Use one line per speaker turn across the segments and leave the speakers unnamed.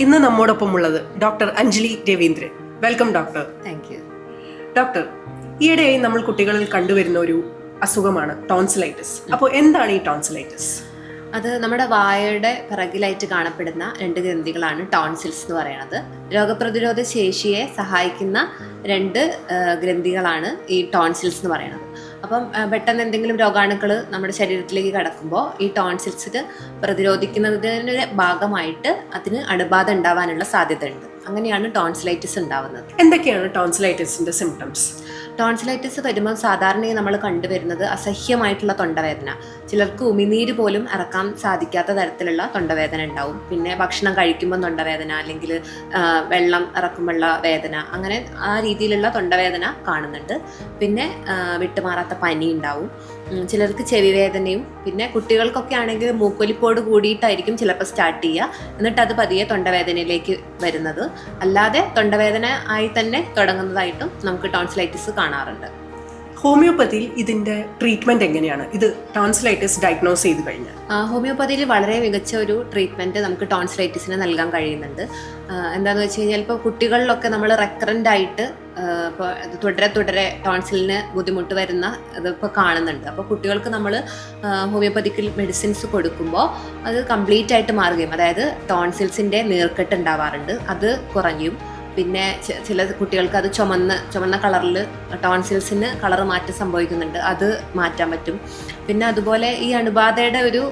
ഇന്ന് നമ്മോടൊപ്പം ഉള്ളത് doctor Anjali Raveendran. Welcome doctor.
Thank you
doctor ഈയിടെയായി നമ്മൾ കുട്ടികളിൽ കണ്ടുവരുന്ന ഒരു അസുഖമാണ് ടോൺസിലൈറ്റിസ് അപ്പോൾ എന്താണ് ഈ ടോൺസിലൈറ്റിസ്
അത് നമ്മുടെ വായയുടെ പിറകിലായിട്ട് കാണപ്പെടുന്ന രണ്ട് ഗ്രന്ഥികളാണ് ടോൺസിൽസ് എന്ന് പറയുന്നത്. രോഗപ്രതിരോധ ശേഷിയെ സഹായിക്കുന്ന രണ്ട് ഗ്രന്ഥികളാണ് ഈ ടോൺസിൽസ് എന്ന് പറയുന്നത്. അപ്പം പെട്ടെന്ന് എന്തെങ്കിലും രോഗാണുക്കൾ നമ്മുടെ ശരീരത്തിലേക്ക് കടക്കുമ്പോൾ ഈ ടോൺസിൽസിന് പ്രതിരോധിക്കുന്നതിന്റെ ഭാഗമായിട്ട് അതിന് അണുബാധ ഉണ്ടാവാനുള്ള സാധ്യതയുണ്ട്. അങ്ങനെയാണ് ടോൺസിലൈറ്റിസ് ഉണ്ടാവുന്നത്.
എന്തൊക്കെയാണ് ടോൺസിലൈറ്റിസിന്റെ സിംറ്റംസ്
ടോൺസിലൈറ്റിസ് വരുമ്പോൾ സാധാരണയായി നമ്മൾ കണ്ടുവരുന്നത് അസഹ്യമായിട്ടുള്ള തൊണ്ടവേദന. ചിലർക്ക് ഉമിനീര് പോലും ഇറക്കാൻ സാധിക്കാത്ത തരത്തിലുള്ള തൊണ്ടവേദന ഉണ്ടാവും. പിന്നെ ഭക്ഷണം കഴിക്കുമ്പോൾ തൊണ്ടവേദന അല്ലെങ്കിൽ വെള്ളം ഇറക്കുമ്പോഴുള്ള വേദന അങ്ങനെ ആ രീതിയിലുള്ള തൊണ്ടവേദന കാണുന്നുണ്ട്. പിന്നെ വിട്ടുമാറാത്ത പനി ഉണ്ടാവും. ചിലർക്ക് ചെവി വേദനയും പിന്നെ കുട്ടികൾക്കൊക്കെ ആണെങ്കിൽ മൂക്കൊലിപ്പോട് കൂടിയിട്ടായിരിക്കും ചിലപ്പോൾ സ്റ്റാർട്ട് ചെയ്യുക. എന്നിട്ട് അത് പതിയെ തൊണ്ടവേദനയിലേക്ക് വരുന്നത്. അല്ലാതെ തൊണ്ടവേദന ആയി തന്നെ തുടങ്ങുന്നതായിട്ടും നമുക്ക് ടോൺസിലൈറ്റിസ് കാണാറുണ്ട്.
ഹോമിയോപ്പതിയിൽ ഇതിന്റെ ട്രീറ്റ്മെന്റ് എങ്ങനെയാണ്? ഇത് ടോൺസിലൈറ്റിസ് ഡയഗ്നോസ് ചെയ്ത് കഴിഞ്ഞാൽ.
ഹോമിയോപ്പതിയിൽ വളരെ മികച്ച ഒരു ട്രീറ്റ്മെന്റ് നമുക്ക് ടോൺസിലൈറ്റിസിന് നൽകാൻ കഴിയുന്നുണ്ട്. എന്താന്ന് വെച്ച് കഴിഞ്ഞാൽ ഇപ്പോൾ കുട്ടികളിലൊക്കെ നമ്മൾ റെക്കറന്റ് ആയിട്ട് തുടരെ തുടരെ ടോൺസിലിന് ബുദ്ധിമുട്ട് വരുന്ന ഇതിപ്പോൾ കാണുന്നുണ്ട്. അപ്പോൾ കുട്ടികൾക്ക് നമ്മൾ ഹോമിയോപ്പതിക്കൽ മെഡിസിൻസ് കൊടുക്കുമ്പോൾ അത് കംപ്ലീറ്റ് ആയിട്ട് മാറുകയും അതായത് ടോൺസിൽസിന്റെ നീർക്കെട്ട് ഉണ്ടാവാറുണ്ട്. അത് കുറയും. പിന്നെ ചില കുട്ടികൾക്ക് അത് ചുമന്ന ചുമന്ന കളറിൽ ടോൺസിൽസിന് കളർ മാറ്റം സംഭവിക്കുന്നുണ്ട്. അത് മാറ്റാൻ പറ്റും. പിന്നെ അതുപോലെ ഈ അണുബാധയുടെ ഒരു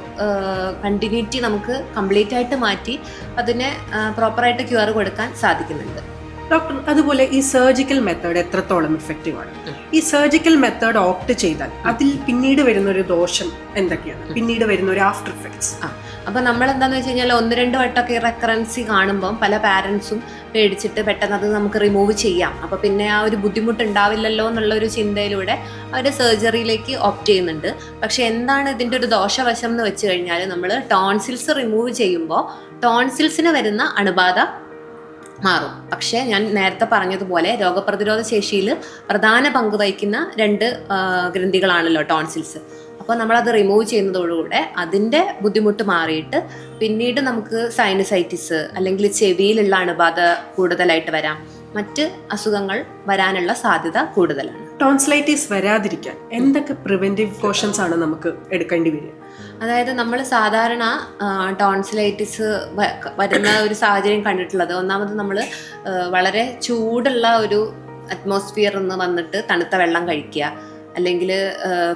കണ്ടിന്യൂറ്റി നമുക്ക് കംപ്ലീറ്റ് ആയിട്ട് മാറ്റി അതിനെ പ്രോപ്പറായിട്ട് ക്യൂർ കൊടുക്കാൻ സാധിക്കുന്നുണ്ട്.
ഡോക്ടർ അതുപോലെ ഈ സർജിക്കൽ മെത്തേഡ് എത്രത്തോളം ഇഫക്റ്റീവ് ആണ്? ഈ സർജിക്കൽ മെത്തേഡ് ഓപ്റ്റ് ചെയ്താൽ അതിൽ പിന്നീട് വരുന്ന ഒരു ദോഷം എന്തൊക്കെയാണ്? പിന്നീട് വരുന്ന ഒരു ആഫ്റ്റർ ഇഫക്ട്സ്
ആ അപ്പം നമ്മൾ എന്താണെന്ന് വെച്ച് കഴിഞ്ഞാൽ ഒന്ന് രണ്ട് വട്ടമൊക്കെ റെക്കറൻസി കാണുമ്പം പല പാരൻസും പേടിച്ചിട്ട് പെട്ടെന്ന് അത് നമുക്ക് റിമൂവ് ചെയ്യാം. അപ്പോൾ പിന്നെ ആ ഒരു ബുദ്ധിമുട്ട് ഉണ്ടാവില്ലല്ലോ എന്നുള്ള ഒരു ചിന്തയിലൂടെ അവർ സർജറിയിലേക്ക് ഓപ്റ്റ് ചെയ്യുന്നുണ്ട്. പക്ഷേ എന്താണ് ഇതിന്റെ ഒരു ദോഷവശം എന്ന് വെച്ച് കഴിഞ്ഞാൽ നമ്മൾ ടോൺസിൽസ് റിമൂവ് ചെയ്യുമ്പോൾ ടോൺസിൽസിന് വരുന്ന അണുബാധ മാറും. പക്ഷേ ഞാൻ നേരത്തെ പറഞ്ഞതുപോലെ രോഗപ്രതിരോധ ശേഷിയിൽ പ്രധാന പങ്ക് വഹിക്കുന്ന രണ്ട് ഗ്രന്ഥികളാണല്ലോ ടോൺസിൽസ് അപ്പോൾ നമ്മളത് റിമൂവ് ചെയ്യുന്നതോടുകൂടെ അതിന്റെ ബുദ്ധിമുട്ട് മാറിയിട്ട് പിന്നീട് നമുക്ക് സൈനസൈറ്റിസ് അല്ലെങ്കിൽ ചെവിയിലുള്ള അണുബാധ കൂടുതലായിട്ട് വരാം. മറ്റ് അസുഖങ്ങൾ വരാനുള്ള സാധ്യത കൂടുതലാണ്.
ടോൺസിലൈറ്റിസ് വരാതിരിക്കാൻ എന്തൊക്കെ പ്രിവെന്റീവ് കോഷൻസ് ആണ് നമുക്ക് എടുക്കേണ്ടി വരിക?
അതായത് നമ്മൾ സാധാരണ ടോൺസിലൈറ്റിസ് വരുന്ന ഒരു സാഹചര്യം കണ്ടിട്ടുള്ളത്. ഒന്നാമത് നമ്മൾ വളരെ ചൂടുള്ള ഒരു അറ്റ്മോസ്ഫിയർ നിന്ന് വന്നിട്ട് തണുത്ത വെള്ളം കഴിക്കുക. അല്ലെങ്കിൽ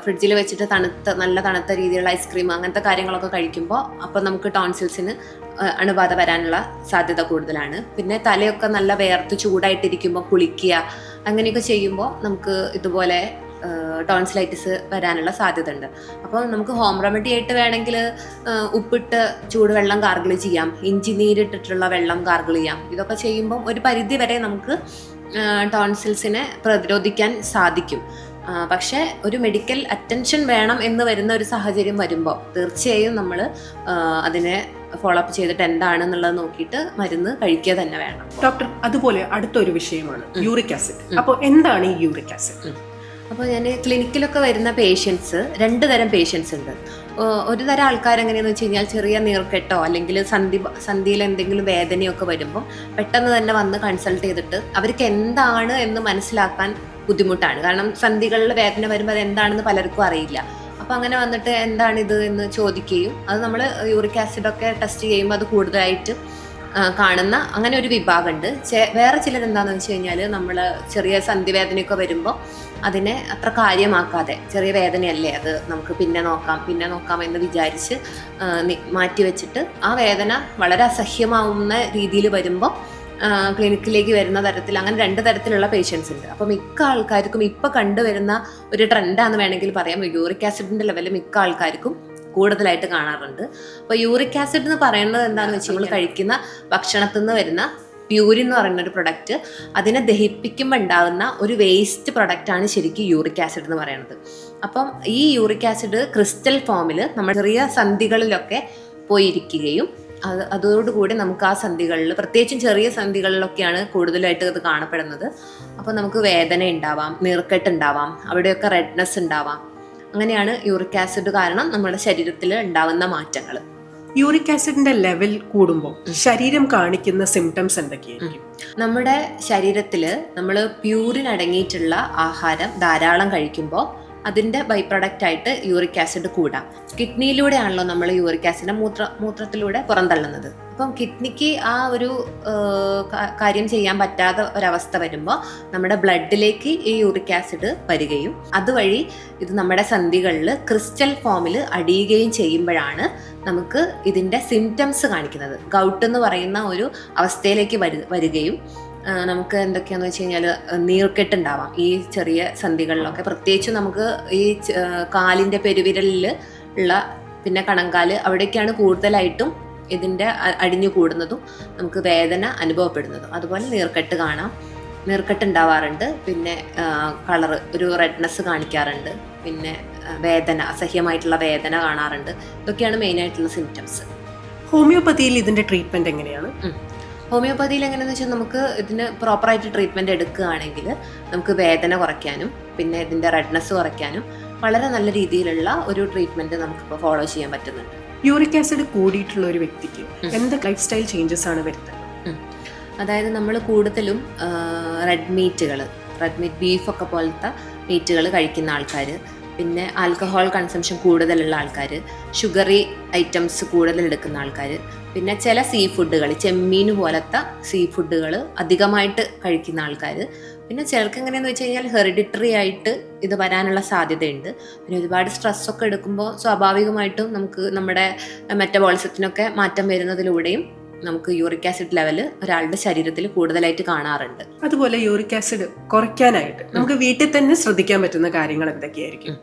ഫ്രിഡ്ജിൽ വെച്ചിട്ട് തണുത്ത നല്ല തണുത്ത രീതിയിലുള്ള ഐസ്ക്രീം അങ്ങനത്തെ കാര്യങ്ങളൊക്കെ കഴിക്കുമ്പോൾ അപ്പോൾ നമുക്ക് ടോൺസിൽസിന് അണുബാധ വരാനുള്ള സാധ്യത കൂടുതലാണ്. പിന്നെ തലയൊക്കെ നല്ല വേർത്ത് ചൂടായിട്ടിരിക്കുമ്പോൾ കുളിക്കുക അങ്ങനെയൊക്കെ ചെയ്യുമ്പോൾ നമുക്ക് ഇതുപോലെ ടോൺസിലൈറ്റിസ് വരാനുള്ള സാധ്യത ഉണ്ട് അപ്പോൾ നമുക്ക് ഹോം റെമഡി ആയിട്ട് വേണമെങ്കിൽ ഉപ്പിട്ട് ചൂടുവെള്ളം ഗാർഗിൾ ചെയ്യാം ഇഞ്ചി നീരിട്ടിട്ടുള്ള വെള്ളം ഗാർഗിൾ ചെയ്യാം. ഇതൊക്കെ ചെയ്യുമ്പോൾ ഒരു പരിധി വരെ നമുക്ക് ടോൺസിൽസിനെ പ്രതിരോധിക്കാൻ സാധിക്കും. പക്ഷേ ഒരു മെഡിക്കൽ അറ്റൻഷൻ വേണം എന്ന് വരുന്ന ഒരു സാഹചര്യം വരുമ്പോൾ തീർച്ചയായും നമ്മൾ അതിനെ ഫോളോ അപ്പ് ചെയ്തിട്ട് എന്താണെന്നുള്ളത് നോക്കിയിട്ട് മരുന്ന് കഴിക്കുക തന്നെ വേണം.
ഡോക്ടർ അതുപോലെ അടുത്തൊരു വിഷയമാണ് യൂറിക് ആസിഡ്. അപ്പോൾ എന്താണ് ഈ യൂറിക് ആസിഡ്?
അപ്പോൾ ഞാൻ ക്ലിനിക്കിലൊക്കെ വരുന്ന പേഷ്യൻസ് രണ്ട് തരം പേഷ്യൻസ് ഉണ്ട്. ഒരു തരം ആൾക്കാർ എങ്ങനെയാണെന്ന് വെച്ച് കഴിഞ്ഞാൽ ചെറിയ നീർക്കെട്ടോ അല്ലെങ്കിൽ സന്ധി സന്ധിയിൽ എന്തെങ്കിലും വേദനയൊക്കെ വരുമ്പോൾ പെട്ടെന്ന് തന്നെ വന്ന് കൺസൾട്ട് ചെയ്തിട്ട് അവർക്ക് എന്താണ് എന്ന് മനസ്സിലാക്കാൻ ബുദ്ധിമുട്ടാണ്. കാരണം സന്ധികളിൽ വേദന വരുമ്പോൾ അത് എന്താണെന്ന് പലർക്കും അറിയില്ല. അപ്പോൾ അങ്ങനെ വന്നിട്ട് എന്താണ് ഇത് എന്ന് ചോദിക്കുകയും അത് നമ്മൾ യൂറിക് ആസിഡൊക്കെ ടെസ്റ്റ് ചെയ്യുമ്പോൾ അത് കൂടുതലായിട്ട് കാണുന്ന അങ്ങനെ ഒരു വിഭാഗമുണ്ട്. വേറെ ചിലർ എന്താണെന്ന് വെച്ച് കഴിഞ്ഞാൽ നമ്മൾ ചെറിയ സന്ധിവേദനയൊക്കെ വരുമ്പോൾ അതിനെ അത്ര കാര്യമാക്കാതെ ചെറിയ വേദനയല്ലേ അത് നമുക്ക് പിന്നെ നോക്കാം പിന്നെ നോക്കാം എന്ന് വിചാരിച്ച് മാറ്റി വെച്ചിട്ട് ആ വേദന വളരെ അസഹ്യമാവുന്ന രീതിയിൽ വരുമ്പോൾ ക്ലിനിക്കിലേക്ക് വരുന്ന തരത്തിൽ അങ്ങനെ രണ്ട് തരത്തിലുള്ള പേഷ്യൻസ് ഉണ്ട്. അപ്പോൾ മിക്ക ആൾക്കാർക്കും ഇപ്പോൾ കണ്ടുവരുന്ന ഒരു ട്രെൻഡാന്ന് വേണമെങ്കിൽ പറയാം. യൂറിക് ആസിഡിന്റെ ലെവൽ മിക്ക ആൾക്കാർക്കും കൂടുതലായിട്ട് കാണാറുണ്ട്. അപ്പോൾ യൂറിക് ആസിഡ് എന്ന് പറയുന്നത് എന്താണെന്ന് വെച്ചാൽ നമ്മൾ കഴിക്കുന്ന ഭക്ഷണത്തിൽ നിന്ന് വരുന്ന പ്യൂരി എന്ന് പറയുന്ന ഒരു പ്രൊഡക്റ്റ് അതിനെ ദഹിപ്പിക്കുമ്പോൾ ഉണ്ടാകുന്ന ഒരു വേസ്റ്റ് പ്രൊഡക്റ്റാണ് ശരിക്കും യൂറിക് ആസിഡ് എന്ന് പറയുന്നത്. അപ്പം ഈ യൂറിക് ആസിഡ് ക്രിസ്റ്റൽ ഫോമിൽ നമ്മുടെ ചെറിയ സന്ധികളിലൊക്കെ പോയിരിക്കുകയും അത് അതോടുകൂടി നമുക്ക് ആ സന്ധികളിൽ പ്രത്യേകിച്ചും ചെറിയ സന്ധികളിലൊക്കെയാണ് കൂടുതലായിട്ട് അത് കാണപ്പെടുന്നത്. അപ്പോൾ നമുക്ക് വേദന ഉണ്ടാവാം നീർക്കെട്ട് ഉണ്ടാവാം അവിടെയൊക്കെ റെഡ്നെസ് ഉണ്ടാവാം. അങ്ങനെയാണ് യൂറിക് ആസിഡ് കാരണം നമ്മുടെ ശരീരത്തിൽ ഉണ്ടാവുന്ന മാറ്റങ്ങൾ
യൂറിക് ആസിഡിന്റെ ലെവൽ കൂടുമ്പോൾ ശരീരം കാണിക്കുന്ന സിംറ്റംസ് എന്തൊക്കെയായിരിക്കും?
നമ്മുടെ ശരീരത്തിൽ നമ്മൾ പ്യൂരിൻ അടങ്ങിയിട്ടുള്ള ആഹാരം ധാരാളം കഴിക്കുമ്പോൾ അതിന്റെ ബൈ പ്രൊഡക്റ്റ് ആയിട്ട് യൂറിക് ആസിഡ് കൂടാം. കിഡ്നിയിലൂടെയാണല്ലോ നമ്മൾ യൂറിക് ആസിഡ് മൂത്ര മൂത്രത്തിലൂടെ പുറന്തള്ളുന്നത്. അപ്പം കിഡ്നിക്ക് ആ ഒരു കാര്യം ചെയ്യാൻ പറ്റാത്ത ഒരവസ്ഥ വരുമ്പോൾ നമ്മുടെ ബ്ലഡിലേക്ക് ഈ യൂറിക് ആസിഡ് വരികയും അതുവഴി ഇത് നമ്മുടെ സന്ധികളിൽ ക്രിസ്റ്റൽ ഫോമിൽ അടിയുകയും ചെയ്യുമ്പോഴാണ് നമുക്ക് ഇതിന്റെ സിംറ്റംസ് കാണിക്കുന്നത്. ഗൗട്ട് എന്ന് പറയുന്ന ഒരു അവസ്ഥയിലേക്ക് വരു വരികയും നമുക്ക് എന്തൊക്കെയാന്ന് വെച്ച് കഴിഞ്ഞാൽ നീർക്കെട്ടുണ്ടാവാം ഈ ചെറിയ സന്ധികളിലൊക്കെ. പ്രത്യേകിച്ച് നമുക്ക് ഈ കാലിന്റെ പെരുവിരലിൽ ഉള്ള പിന്നെ കണങ്കാൽ അവിടേക്കാണ് കൂടുതലായിട്ടും ഇതിന്റെ അടിഞ്ഞു കൂടുന്നതും നമുക്ക് വേദന അനുഭവപ്പെടുന്നതും. അതുപോലെ നീർക്കെട്ട് കാണാം. നീർക്കെട്ട് ഉണ്ടാവാറുണ്ട് പിന്നെ കളറ് ഒരു റെഡ്നെസ് കാണിക്കാറുണ്ട്. പിന്നെ വേദന അസഹ്യമായിട്ടുള്ള വേദന കാണാറുണ്ട്. ഇതൊക്കെയാണ് മെയിനായിട്ടുള്ള സിംറ്റംസ്
ഹോമിയോപ്പതിയിൽ ഇതിന്റെ ട്രീറ്റ്മെന്റ് എങ്ങനെയാണ്?
ഹോമിയോപ്പതിയിൽ എങ്ങനെയാണെന്ന് വെച്ചാൽ നമുക്ക് ഇതിന് പ്രോപ്പറായിട്ട് ട്രീറ്റ്മെന്റ് എടുക്കുകയാണെങ്കിൽ നമുക്ക് വേദന കുറയ്ക്കാനും പിന്നെ ഇതിന്റെ റെഡ്നെസ് കുറയ്ക്കാനും വളരെ നല്ല രീതിയിലുള്ള ഒരു ട്രീറ്റ്മെന്റ് നമുക്കിപ്പോൾ ഫോളോ ചെയ്യാൻ പറ്റുന്നുണ്ട്.
യൂറിക് ആസിഡ് കൂടിയിട്ടുള്ള ഒരു വ്യക്തിക്ക് എന്ത് ലൈഫ് സ്റ്റൈൽ ചേഞ്ചസ് ആണ് വരുന്നത്?
അതായത് നമ്മൾ കൂടുതലും റെഡ് മീറ്റുകൾ റെഡ് മീറ്റ് ബീഫൊക്കെ പോലത്തെ മീറ്റുകൾ കഴിക്കുന്ന ആൾക്കാർ പിന്നെ ആൽക്കഹോൾ കൺസംഷൻ കൂടുതലുള്ള ആൾക്കാർ ഷുഗറി ഐറ്റംസ് കൂടുതൽ എടുക്കുന്ന ആൾക്കാർ പിന്നെ ചില സീ ഫുഡുകൾ ചെമ്മീൻ പോലത്തെ സീ ഫുഡുകൾ അധികമായിട്ട് കഴിക്കുന്ന ആൾക്കാർ. പിന്നെ ചിലർക്ക് എങ്ങനെയാന്ന് വെച്ച് കഴിഞ്ഞാൽ ഹെറിഡിറ്ററി ആയിട്ട് ഇത് വരാനുള്ള സാധ്യതയുണ്ട്. പിന്നെ ഒരുപാട് സ്ട്രെസ്സൊക്കെ എടുക്കുമ്പോൾ സ്വാഭാവികമായിട്ടും നമുക്ക് നമ്മുടെ മെറ്റബോളിസത്തിനൊക്കെ മാറ്റം വരുന്നതിലൂടെയും നമുക്ക് യൂറിക് ആസിഡ് ലെവൽ ഒരാളുടെ ശരീരത്തിൽ കൂടുതലായിട്ട് കാണാറുണ്ട്.
അതുപോലെ യൂറിക് ആസിഡ് കുറയ്ക്കാനായിട്ട് നമുക്ക് വീട്ടിൽ തന്നെ ശ്രദ്ധിക്കാൻ പറ്റുന്ന കാര്യങ്ങൾ എന്തൊക്കെയായിരിക്കും?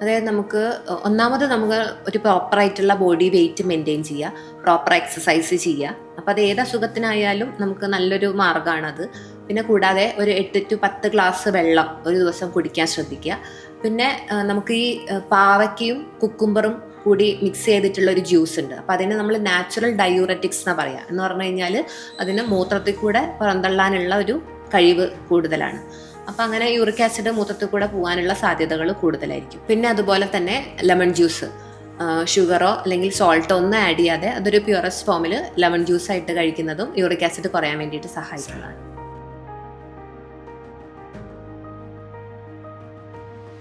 അതായത് നമുക്ക് ഒന്നാമത് നമുക്ക് ഒരു പ്രോപ്പറായിട്ടുള്ള ബോഡി വെയിറ്റ് മെയിന്റെയിൻ ചെയ്യുക പ്രോപ്പർ എക്സസൈസ് ചെയ്യുക അപ്പോൾ അത് ഏത് അസുഖത്തിനായാലും നമുക്ക് നല്ലൊരു മാർഗമാണത് പിന്നെ കൂടാതെ ഒരു എട്ട് ടു പത്ത് ഗ്ലാസ് വെള്ളം ഒരു ദിവസം കുടിക്കാൻ ശ്രദ്ധിക്കുക. പിന്നെ നമുക്ക് ഈ പാവയ്ക്കയും കുക്കുംബറും കൂടി മിക്സ് ചെയ്തിട്ടുള്ള ഒരു ജ്യൂസ് ഉണ്ട്. അപ്പോൾ അതിനെ നമ്മൾ നാച്ചുറൽ ഡയൂററ്റിക്സ് എന്ന് പറയുക എന്ന് പറഞ്ഞു കഴിഞ്ഞാൽ അതിന് മൂത്രത്തിൽ കൂടെ പുറന്തള്ളാനുള്ള ഒരു കഴിവ് കൂടുതലാണ്. അപ്പം അങ്ങനെ യൂറിക് ആസിഡ് മൂത്രത്തിൽ കൂടെ പോകാനുള്ള സാധ്യതകൾ കൂടുതലായിരിക്കും. പിന്നെ അതുപോലെ തന്നെ ലെമൺ ജ്യൂസ് ഷുഗറോ അല്ലെങ്കിൽ സോൾട്ടോ ഒന്നും ആഡ് ചെയ്യാതെ അതൊരു പ്യുറസ്റ്റ് ഫോമിൽ ലെമൺ ജ്യൂസ് ആയിട്ട് കഴിക്കുന്നതും യൂറിക് ആസിഡ് കുറയാൻ വേണ്ടിയിട്ട് സഹായിക്കുന്നതാണ്.